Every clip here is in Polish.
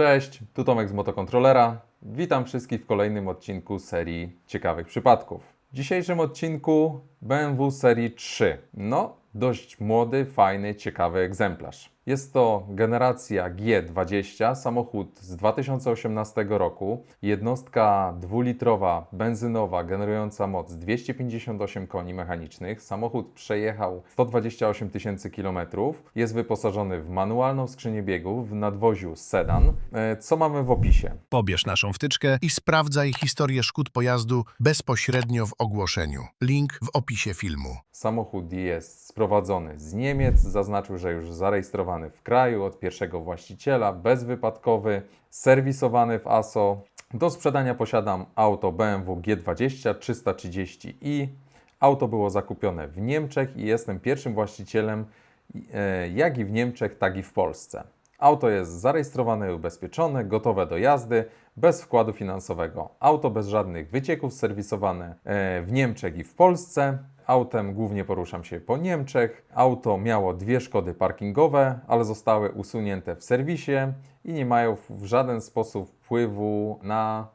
Cześć, tu Tomek z Motokontrolera. Witam wszystkich w kolejnym odcinku serii ciekawych przypadków. W dzisiejszym odcinku BMW serii 3. No, dość młody, fajny, ciekawy egzemplarz. Jest to generacja G20, samochód z 2018 roku, jednostka dwulitrowa benzynowa generująca moc 258 koni mechanicznych. Samochód przejechał 128 tysięcy kilometrów. Jest wyposażony w manualną skrzynię biegów, w nadwoziu sedan. E, Co mamy w opisie? Pobierz naszą wtyczkę i sprawdzaj historię szkód pojazdu bezpośrednio w ogłoszeniu. Link w opisie filmu. Samochód jest sprowadzony z Niemiec, zaznaczył, że już zarejestrowany w kraju od pierwszego właściciela, bezwypadkowy, serwisowany w ASO. Do sprzedania posiadam auto BMW G20 330i. Auto było zakupione w Niemczech i jestem pierwszym właścicielem e, jak i w Niemczech, tak i w Polsce. Auto jest zarejestrowane i ubezpieczone, gotowe do jazdy, bez wkładu finansowego. Auto bez żadnych wycieków, serwisowane e, w Niemczech i w Polsce. Autem głównie poruszam się po Niemczech. Auto miało dwie szkody parkingowe, ale zostały usunięte w serwisie i nie mają w żaden sposób wpływu na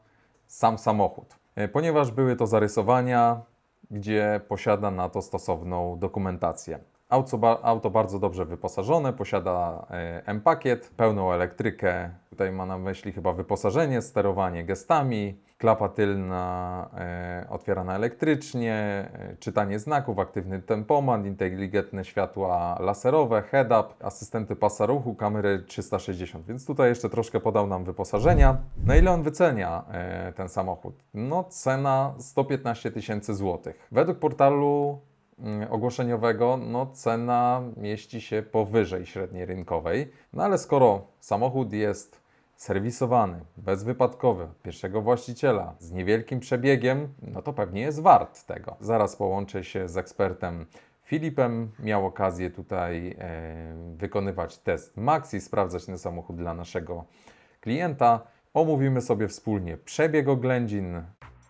sam samochód. E, Ponieważ były to zarysowania, gdzie posiada na to stosowną dokumentację. Auto, auto bardzo dobrze wyposażone, posiada e, M-pakiet, pełną elektrykę. Tutaj ma na myśli chyba wyposażenie, sterowanie gestami, klapa tylna e, otwierana elektrycznie, e, czytanie znaków, aktywny tempomat, inteligentne światła laserowe, head-up, asystenty pasa ruchu, kamery 360. Więc tutaj jeszcze troszkę podał nam wyposażenia. Na ile on wycenia e, ten samochód? No cena 115 tysięcy złotych. Według portalu mm, ogłoszeniowego, no cena mieści się powyżej średniej rynkowej. No ale skoro samochód jest serwisowany, bezwypadkowy, pierwszego właściciela, z niewielkim przebiegiem, no to pewnie jest wart tego. Zaraz połączę się z ekspertem Filipem. Miał okazję tutaj e, wykonywać test Max i sprawdzać ten samochód dla naszego klienta. Omówimy sobie wspólnie przebieg oględzin,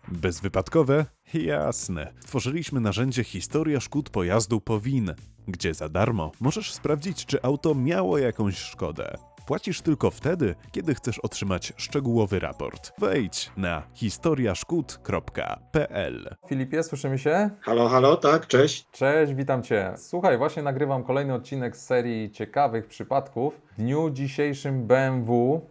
Bezwypadkowe? Jasne. Tworzyliśmy narzędzie Historia szkód pojazdu Powin, gdzie za darmo możesz sprawdzić, czy auto miało jakąś szkodę. Płacisz tylko wtedy, kiedy chcesz otrzymać szczegółowy raport. Wejdź na historiaszkód.pl. Filipie, słyszymy się? Halo, halo, tak, cześć. Cześć, witam Cię. Słuchaj, właśnie nagrywam kolejny odcinek z serii ciekawych przypadków. W dniu dzisiejszym BMW,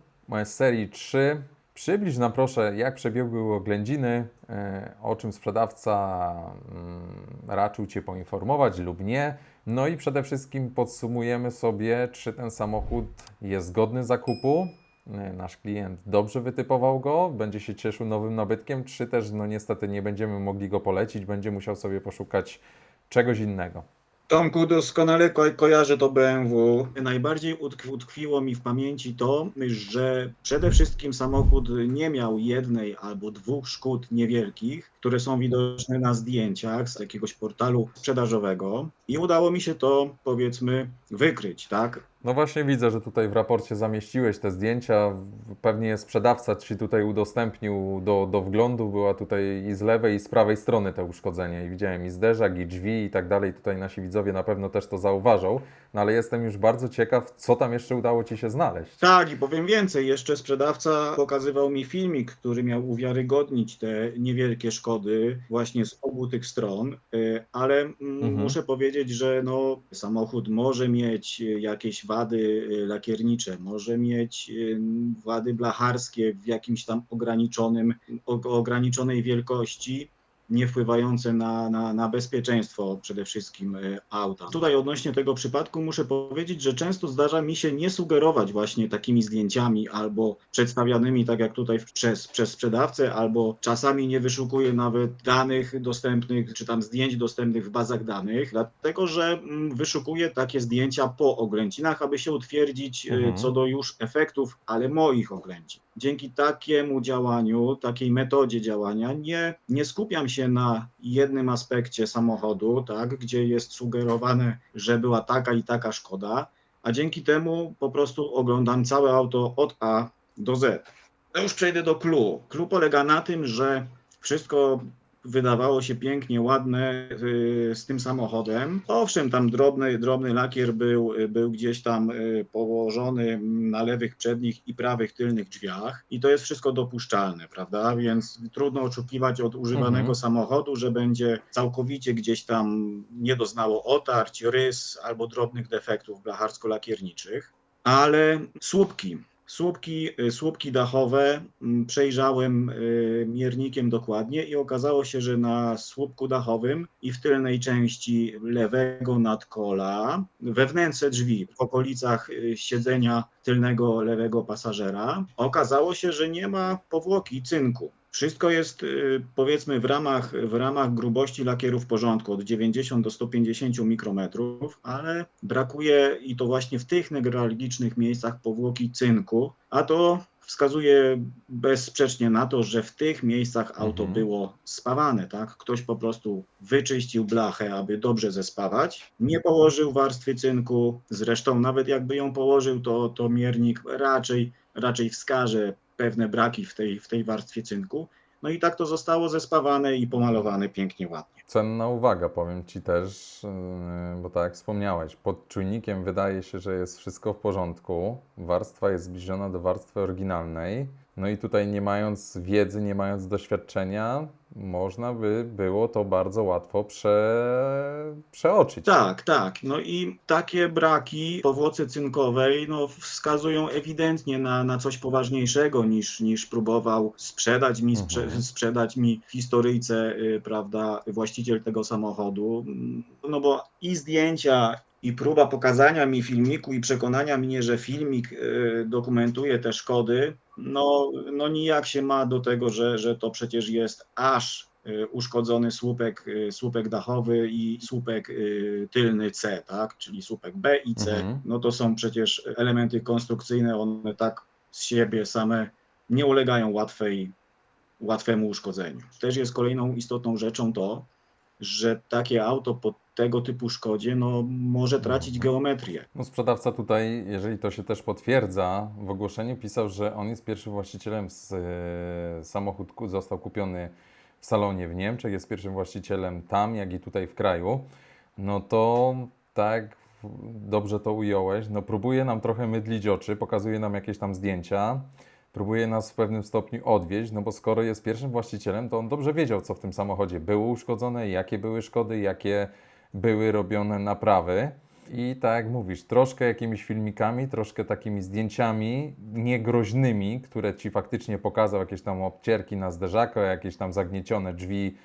z serii 3. Przybliż nam proszę, jak przebiegły oględziny, e, o czym sprzedawca mm, raczył Cię poinformować lub nie. No i przede wszystkim podsumujemy sobie, czy ten samochód jest godny zakupu. E, Nasz klient dobrze wytypował go, będzie się cieszył nowym nabytkiem, czy też no niestety nie będziemy mogli go polecić, będzie musiał sobie poszukać czegoś innego. Tomku, doskonale ko kojarzę to BMW. Najbardziej utk utkwiło mi w pamięci to, że przede wszystkim samochód nie miał jednej albo dwóch szkód niewielkich, które są widoczne na zdjęciach z jakiegoś portalu sprzedażowego i udało mi się to, powiedzmy, wykryć, tak? No właśnie widzę, że tutaj w raporcie zamieściłeś te zdjęcia. Pewnie sprzedawca Ci tutaj udostępnił do, do wglądu. Była tutaj i z lewej i z prawej strony te uszkodzenia. I widziałem i zderzak, i drzwi i tak dalej. Tutaj nasi widzowie na pewno też to zauważą. No ale jestem już bardzo ciekaw, co tam jeszcze udało Ci się znaleźć. Tak, i powiem więcej, jeszcze sprzedawca pokazywał mi filmik, który miał uwiarygodnić te niewielkie szkody właśnie z obu tych stron, y, ale Mhm. muszę powiedzieć, że no, samochód może mieć jakieś wady y, lakiernicze, może mieć y, wady blacharskie w jakimś tam ograniczonym, ograniczonej wielkości, nie wpływające na, na, na bezpieczeństwo przede wszystkim y, auta. Tutaj odnośnie tego przypadku muszę powiedzieć, że często zdarza mi się nie sugerować właśnie takimi zdjęciami albo przedstawianymi tak jak tutaj przez, przez sprzedawcę, albo czasami nie wyszukuję nawet danych dostępnych, czy tam zdjęć dostępnych w bazach danych, dlatego że mm, wyszukuję takie zdjęcia po oględzinach, aby się utwierdzić y, Mhm. co do już efektów, ale moich oględzin. Dzięki takiemu działaniu, takiej metodzie działania nie, nie skupiam się na jednym aspekcie samochodu, tak, gdzie jest sugerowane, że była taka i taka szkoda, a dzięki temu po prostu oglądam całe auto od A do Z. To już przejdę do clue. Clue polega na tym, że wszystko wydawało się pięknie, ładne y, z tym samochodem. Owszem, tam drobny, drobny lakier był, y, był gdzieś tam y, położony na lewych przednich i prawych tylnych drzwiach i to jest wszystko dopuszczalne, prawda? Więc trudno oczekiwać od używanego Mhm. samochodu, że będzie całkowicie gdzieś tam nie doznało otarć, rys albo drobnych defektów blacharsko-lakierniczych. Ale słupki, słupki, y, słupki dachowe mm, przejrzałem y, miernikiem dokładnie i okazało się, że na słupku dachowym i w tylnej części lewego nadkola, we wnętrze drzwi, w okolicach y, siedzenia tylnego lewego pasażera, okazało się, że nie ma powłoki cynku. Wszystko jest y, powiedzmy w ramach, w ramach grubości lakieru w porządku, od 90 do 150 mikrometrów, ale brakuje i to właśnie w tych newralgicznych miejscach powłoki cynku, a to wskazuje bezsprzecznie na to, że w tych miejscach auto Mhm. było spawane, tak? Ktoś po prostu wyczyścił blachę, aby dobrze zespawać, nie położył warstwy cynku, zresztą nawet jakby ją położył, to, to miernik raczej, raczej wskaże pewne braki w tej, w tej warstwie cynku. No i tak to zostało zespawane i pomalowane pięknie, ładnie. Cenna uwaga, powiem Ci też, yy, bo tak jak wspomniałeś, pod czujnikiem wydaje się, że jest wszystko w porządku. Warstwa jest zbliżona do warstwy oryginalnej. No i tutaj nie mając wiedzy, nie mając doświadczenia, można by było to bardzo łatwo prze... przeoczyć. Tak, tak. No i takie braki powłoce cynkowej no, wskazują ewidentnie na, na coś poważniejszego niż, niż próbował sprzedać mi, sprze, Mhm. sprzedać mi historyjce, y, prawda, właściciel tego samochodu. No bo i zdjęcia, i próba pokazania mi filmiku i przekonania mnie, że filmik y, dokumentuje te szkody, no, no nijak się ma do tego, że, że to przecież jest aż y, uszkodzony słupek, y, słupek dachowy i słupek tylny C, tak? czyli słupek B i C. Mhm. No to są przecież elementy konstrukcyjne, one tak z siebie same nie ulegają łatwej, łatwemu uszkodzeniu. Też jest kolejną istotną rzeczą to, że takie auto po tego typu szkodzie no, może tracić Mhm. geometrię. No sprzedawca tutaj, jeżeli to się też potwierdza, w ogłoszeniu pisał, że on jest pierwszym właścicielem, z, e, samochód został kupiony w salonie w Niemczech, jest pierwszym właścicielem tam, jak i tutaj w kraju. No to tak, dobrze to ująłeś, no próbuje nam trochę mydlić oczy, pokazuje nam jakieś tam zdjęcia, próbuje nas w pewnym stopniu odwieźć, no bo skoro jest pierwszym właścicielem, to on dobrze wiedział, co w tym samochodzie było uszkodzone, jakie były szkody, jakie były robione naprawy. I tak jak mówisz, troszkę jakimiś filmikami, troszkę takimi zdjęciami niegroźnymi, które ci faktycznie pokazał jakieś tam obcierki na zderzaka, jakieś tam zagniecione drzwi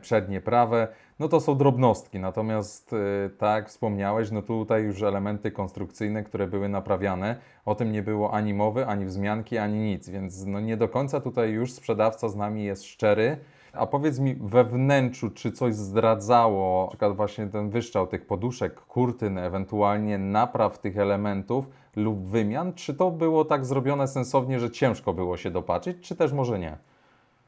przednie, prawe, no to są drobnostki. Natomiast e, tak wspomniałeś, no tutaj już elementy konstrukcyjne, które były naprawiane, o tym nie było ani mowy, ani wzmianki, ani nic, więc no nie do końca tutaj już sprzedawca z nami jest szczery. A powiedz mi we wnętrzu, czy coś zdradzało, na przykład właśnie ten wyszczał tych poduszek, kurtyn, ewentualnie napraw tych elementów lub wymian, czy to było tak zrobione sensownie, że ciężko było się dopatrzyć, czy też może nie?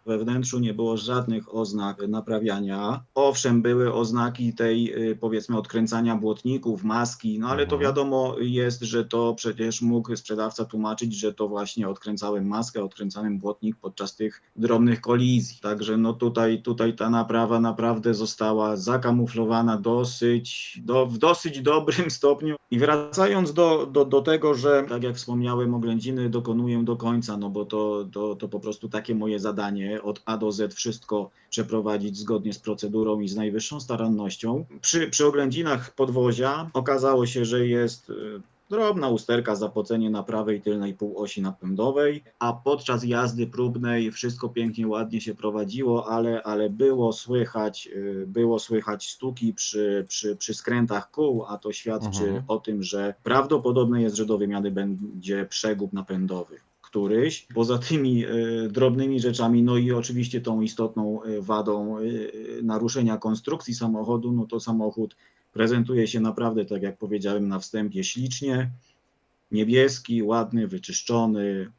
We wnętrzu nie było żadnych oznak naprawiania. Owszem, były oznaki tej, y, powiedzmy, odkręcania błotników, maski, no ale to Mhm. wiadomo jest, że to przecież mógł sprzedawca tłumaczyć, że to właśnie odkręcałem maskę, odkręcałem błotnik podczas tych drobnych kolizji. Także no tutaj, tutaj ta naprawa naprawdę została zakamuflowana dosyć, do, w dosyć dobrym stopniu. I wracając do, do, do tego, że tak jak wspomniałem, oględziny dokonuję do końca, no bo to, to, to po prostu takie moje zadanie, od A do Z wszystko przeprowadzić zgodnie z procedurą i z najwyższą starannością. Przy, przy oględzinach podwozia okazało się, że jest y, drobna usterka zapocenie na prawej tylnej półosi napędowej, a podczas jazdy próbnej wszystko pięknie, ładnie się prowadziło, ale, ale było słychać, y, było słychać stuki przy, przy, przy skrętach kół, a to świadczy Mhm. o tym, że prawdopodobne jest, że do wymiany będzie przegub napędowy któryś. Poza tymi y, drobnymi rzeczami, no i oczywiście tą istotną y, wadą y, naruszenia konstrukcji samochodu, no to samochód prezentuje się naprawdę, tak jak powiedziałem na wstępie, ślicznie. Niebieski, ładny, wyczyszczony.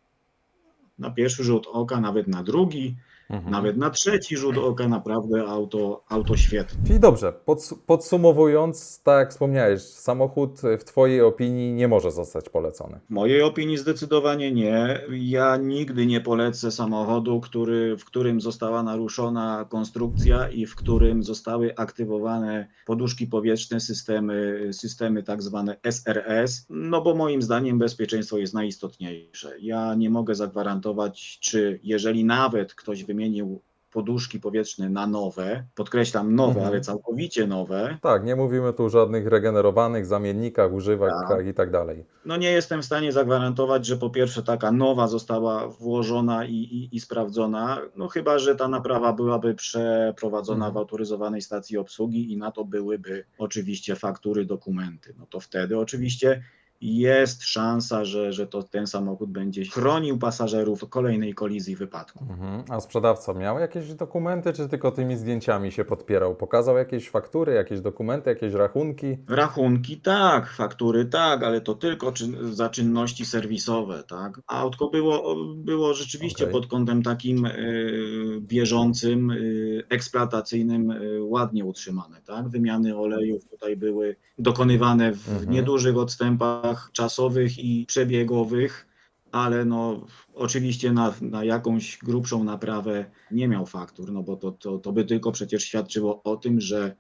Na pierwszy rzut oka, nawet na drugi, Mhm. Nawet na trzeci rzut oka naprawdę auto, auto świetne. Czyli dobrze, pods- podsumowując, tak jak wspomniałeś, samochód w Twojej opinii nie może zostać polecony. W mojej opinii zdecydowanie nie. Ja nigdy nie polecę samochodu, który, w którym została naruszona konstrukcja i w którym zostały aktywowane poduszki powietrzne, systemy, systemy tak zwane SRS, no bo moim zdaniem bezpieczeństwo jest najistotniejsze. Ja nie mogę zagwarantować, czy jeżeli nawet ktoś wymienił poduszki powietrzne na nowe, podkreślam nowe, Mhm. ale całkowicie nowe, Tak, nie mówimy tu o żadnych regenerowanych zamiennikach, używkach i tak dalej. No nie jestem w stanie zagwarantować, że po pierwsze taka nowa została włożona i, i, i sprawdzona, no chyba, że ta naprawa byłaby przeprowadzona Mhm. w autoryzowanej stacji obsługi i na to byłyby oczywiście faktury, dokumenty. No to wtedy oczywiście jest szansa, że, że to ten samochód będzie chronił pasażerów kolejnej kolizji wypadku. Mhm. A sprzedawca miał jakieś dokumenty, czy tylko tymi zdjęciami się podpierał? Pokazał jakieś faktury, jakieś dokumenty, jakieś rachunki? Rachunki tak, faktury tak, ale to tylko czyn, za czynności serwisowe, tak. Autko było, było rzeczywiście Okej. pod kątem takim y, bieżącym, y, eksploatacyjnym y, ładnie utrzymane, tak. Wymiany olejów tutaj były dokonywane w Mhm. niedużych odstępach czasowych i przebiegowych, ale no oczywiście na, na jakąś grubszą naprawę nie miał faktur, no bo to, to, to by tylko przecież świadczyło o tym, że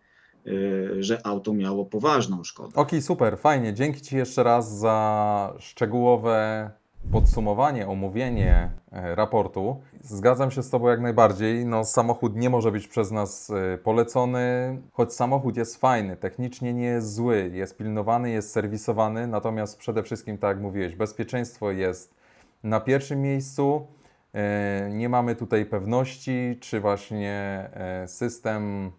y, że auto miało poważną szkodę. Okej, super, fajnie. Dzięki Ci jeszcze raz za szczegółowe podsumowanie, omówienie e, raportu. Zgadzam się z Tobą jak najbardziej. No, samochód nie może być przez nas e, polecony, choć samochód jest fajny, technicznie nie jest zły, jest pilnowany, jest serwisowany, natomiast przede wszystkim, tak jak mówiłeś, bezpieczeństwo jest na pierwszym miejscu. E, Nie mamy tutaj pewności, czy właśnie system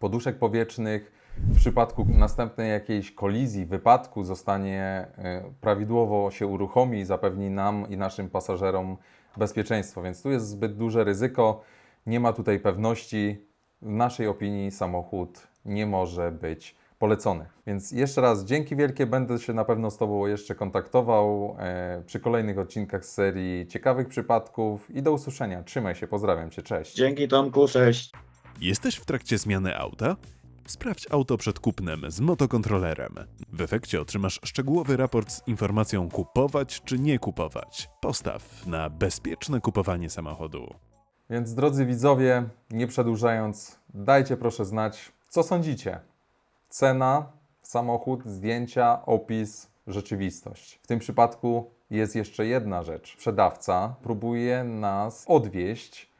poduszek powietrznych w przypadku następnej jakiejś kolizji, wypadku zostanie e, prawidłowo się uruchomi i zapewni nam i naszym pasażerom bezpieczeństwo. Więc tu jest zbyt duże ryzyko, nie ma tutaj pewności. W naszej opinii samochód nie może być polecony. Więc jeszcze raz dzięki wielkie, będę się na pewno z Tobą jeszcze kontaktował e, przy kolejnych odcinkach z serii ciekawych przypadków i do usłyszenia. Trzymaj się, pozdrawiam Cię, cześć. Dzięki Tomku, cześć. Jesteś w trakcie zmiany auta? Sprawdź auto przed kupnem z motokontrolerem. W efekcie otrzymasz szczegółowy raport z informacją kupować czy nie kupować. Postaw na bezpieczne kupowanie samochodu. Więc drodzy widzowie, nie przedłużając, dajcie proszę znać, co sądzicie. Cena, samochód, zdjęcia, opis, rzeczywistość. W tym przypadku jest jeszcze jedna rzecz. Sprzedawca próbuje nas odwieść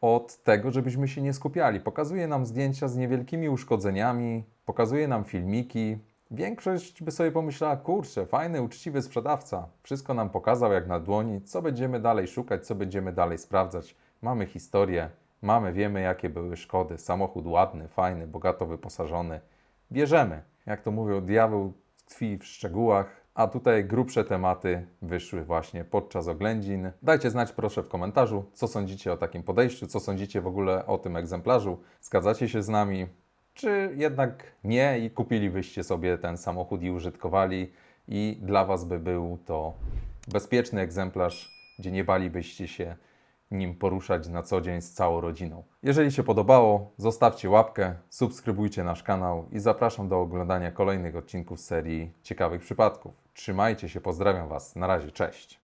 od tego, żebyśmy się nie skupiali. Pokazuje nam zdjęcia z niewielkimi uszkodzeniami, pokazuje nam filmiki. Większość by sobie pomyślała, kurczę, fajny, uczciwy sprzedawca. Wszystko nam pokazał jak na dłoni, co będziemy dalej szukać, co będziemy dalej sprawdzać. Mamy historię, mamy, wiemy jakie były szkody. Samochód ładny, fajny, bogato wyposażony. Bierzemy. Jak to mówią, diabeł tkwi w szczegółach, a tutaj grubsze tematy wyszły właśnie podczas oględzin. Dajcie znać proszę w komentarzu, co sądzicie o takim podejściu, co sądzicie w ogóle o tym egzemplarzu. Zgadzacie się z nami, czy jednak nie i kupilibyście sobie ten samochód i użytkowali i dla Was by był to bezpieczny egzemplarz, gdzie nie balibyście się nim poruszać na co dzień z całą rodziną. Jeżeli się podobało, zostawcie łapkę, subskrybujcie nasz kanał i zapraszam do oglądania kolejnych odcinków serii Ciekawych Przypadków. Trzymajcie się, pozdrawiam Was. Na razie, cześć.